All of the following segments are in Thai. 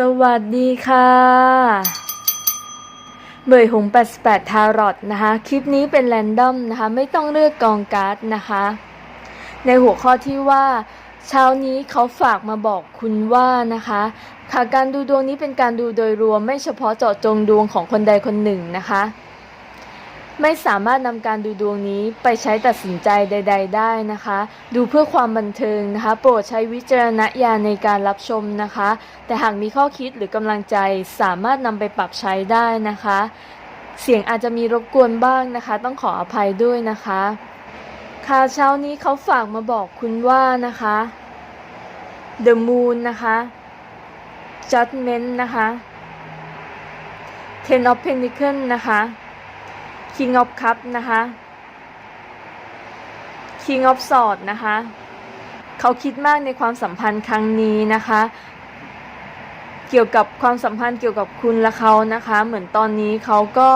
สวัสดีค่ะเบยหง88 ทารอตนะคะ คลิปนี้เป็นแรนดอมนะคะ ไม่ต้องเลือกกองการ์ดนะคะ ในหัวข้อที่ว่า เช้านี้เขาฝากมาบอกคุณว่านะคะ ค่ะการดูดวงนี้เป็นการดูโดยรวมไม่เฉพาะเจาะจงดวงของคนใดคนหนึ่งนะคะ ไม่สามารถนำการดูดวงนี้ไปใช้ตัดสินใจใด ๆ ได้นะคะ ดูเพื่อความบันเทิงนะคะ โปรดใช้วิจารณญาณในการรับชมนะคะ แต่หากมีข้อคิดหรือกำลังใจสามารถนำไปปรับใช้ได้นะคะ เสียงอาจจะมีรบกวนบ้างนะคะ ต้องขออภัยด้วยนะคะ ค่ะเช้านี้เขาฝากมาบอกคุณว่านะคะ The Moon นะคะ Judgment นะคะ Ten of Pentacles นะคะ King of Cup นะคะ King of Sword นะคะ เขาคิดมากในความสัมพันธ์ครั้งนี้นะคะ เกี่ยวกับความสัมพันธ์เกี่ยวกับคุณและเขานะคะ เหมือนตอนนี้เขาก็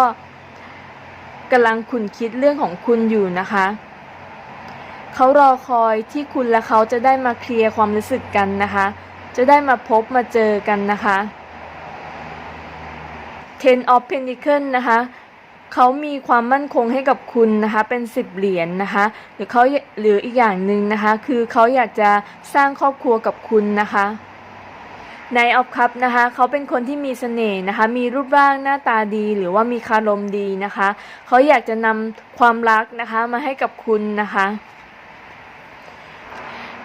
กำลังขุนคิดเรื่องของคุณอยู่นะคะ เขารอคอยที่คุณและเขาจะได้มาเคลียร์ความรู้สึกกันนะคะ จะได้มาพบมาเจอกันนะคะ Ten of Pentacles นะคะ เขามีความมั่นคงให้กับคุณนะคะเป็นสิบเหรียญนนะคะ หรือเขาหรืออีกอย่างหนึ่งนะคะ คือเขาอยากจะสร้างครอบครัวกับคุณนะคะในออฟคัพนะคะเขาเป็นคนที่มีเสน่ห์นะคะ มีรูปร่างหน้าตาดี หรือว่ามีคารมดีนะคะเขาอยากจะนำความรักนะคะมาให้กับคุณนะคะ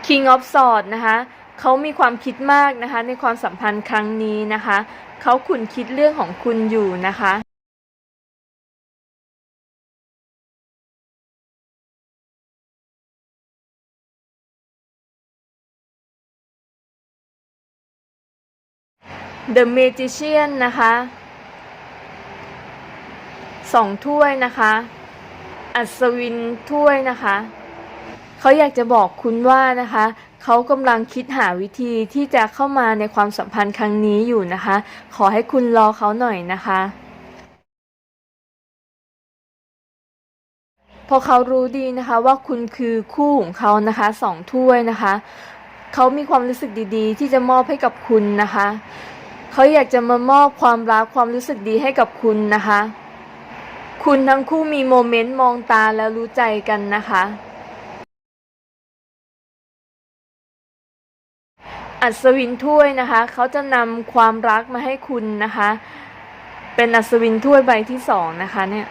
King of Swords นะคะเขามีความคิดมากนะคะในความสัมพันธ์ครั้งนี้นะคะเขาขุนคิดเรื่องของคุณอยู่นะคะ The Magician นะคะสองถ้วยนะคะ อัศวินถ้วยนะคะ เขาอยากจะบอกคุณว่านะคะ เขากำลังคิดหาวิธีที่จะเข้ามาในความสัมพันธ์ครั้งนี้อยู่นะคะ ขอให้คุณรอเขาหน่อยนะคะพราะเขารู้ดีนะคะว่าคุณคือคู่ของเขานะคะสองถ้วยนะคะ เขามีความรู้สึกดีๆ ที่จะมอบให้กับคุณนะคะ เขาอยากจะมามอบความรักความรู้สึกดีให้กับคุณนะคะ คุณทั้งคู่มีโมเมนต์มองตาแล้วรู้ใจกันนะคะ อัศวินถ้วยนะคะ เขาจะนำความรักมาให้คุณนะคะ เป็นอัศวินถ้วยใบที่สองนะคะเนี่ย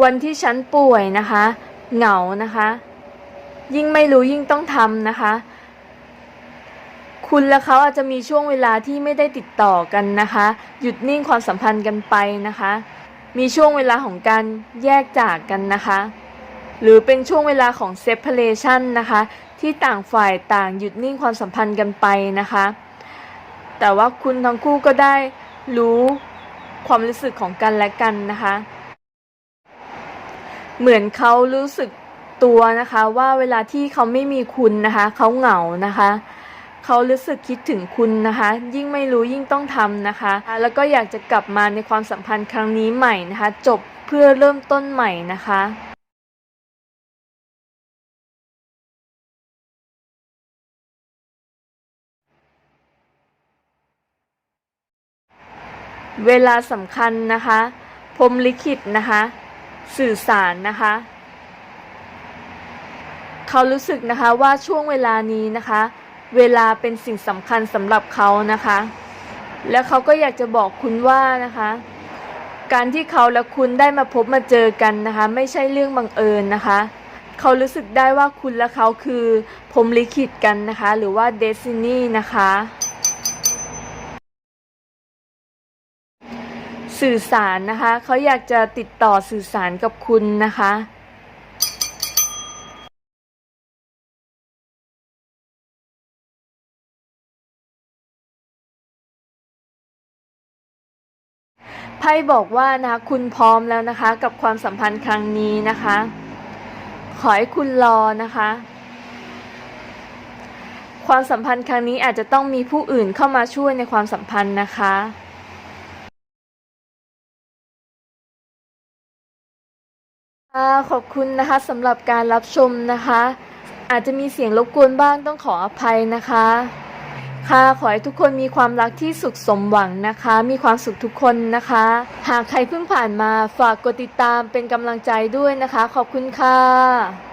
วันที่ฉันป่วยนะคะ เหงานะคะ ยิ่งไม่รู้ยิ่งต้องทำนะคะ คุณและเขาอาจจะมีช่วงเวลาที่ไม่ได้ติดต่อกันนะคะ หยุดนิ่งความสัมพันธ์กันไปนะคะ มีช่วงเวลาของการแยกจากกันนะคะ หรือเป็นช่วงเวลาของ separation นะคะ ที่ต่างฝ่ายต่างหยุดนิ่งความสัมพันธ์กันไปนะคะ แต่ว่าคุณทั้งคู่ก็ได้รู้ความรู้สึกของกันและกันนะคะ เหมือนเขารู้สึกตัวนะคะว่าเวลาที่เขาไม่มีคุณนะคะเขาเหงานะคะเขารู้สึกคิดถึงคุณนะคะ ยิ่งไม่รู้ยิ่งต้องทำนะคะ แล้วก็อยากจะกลับมาในความสัมพันธ์ครั้งนี้ใหม่นะคะ จบเพื่อเริ่มต้นใหม่นะคะเวลาสำคัญนะคะพรมลิขิตนะคะ สื่อสารนะคะ เขารู้สึกนะคะว่าช่วงเวลานี้นะคะ เวลาเป็นสิ่งสำคัญสำหรับเขานะคะ แล้วเขาก็อยากจะบอกคุณว่านะคะ การที่เขาและคุณได้มาพบมาเจอกันนะคะ ไม่ใช่เรื่องบังเอิญนะคะ เขารู้สึกได้ว่าคุณและเขาคือพรมลิขิตกันนะคะ หรือว่าเดซินีนะคะ สื่อสารนะคะเขาอยากจะติดต่อสื่อสารกับคุณนะคะไพ่บอกว่านะคะคุณพร้อมแล้วนะคะ กับความสัมพันธ์ครั้งนี้นะคะ ขอให้คุณรอนะคะ ความสัมพันธ์ครั้งนี้อาจจะต้องมีผู้อื่นเข้ามาช่วยในความสัมพันธ์นะคะ ค่ะขอบคุณนะคะสำหรับการรับชมนะคะ อาจจะมีเสียงรบกวนบ้างต้องขออภัยนะคะ ค่ะขอให้ทุกคนมีความรักที่สุขสมหวังนะคะ มีความสุขทุกคนนะคะ หากใครเพิ่งผ่านมาฝากกดติดตามเป็นกำลังใจด้วยนะคะ ขอบคุณค่ะ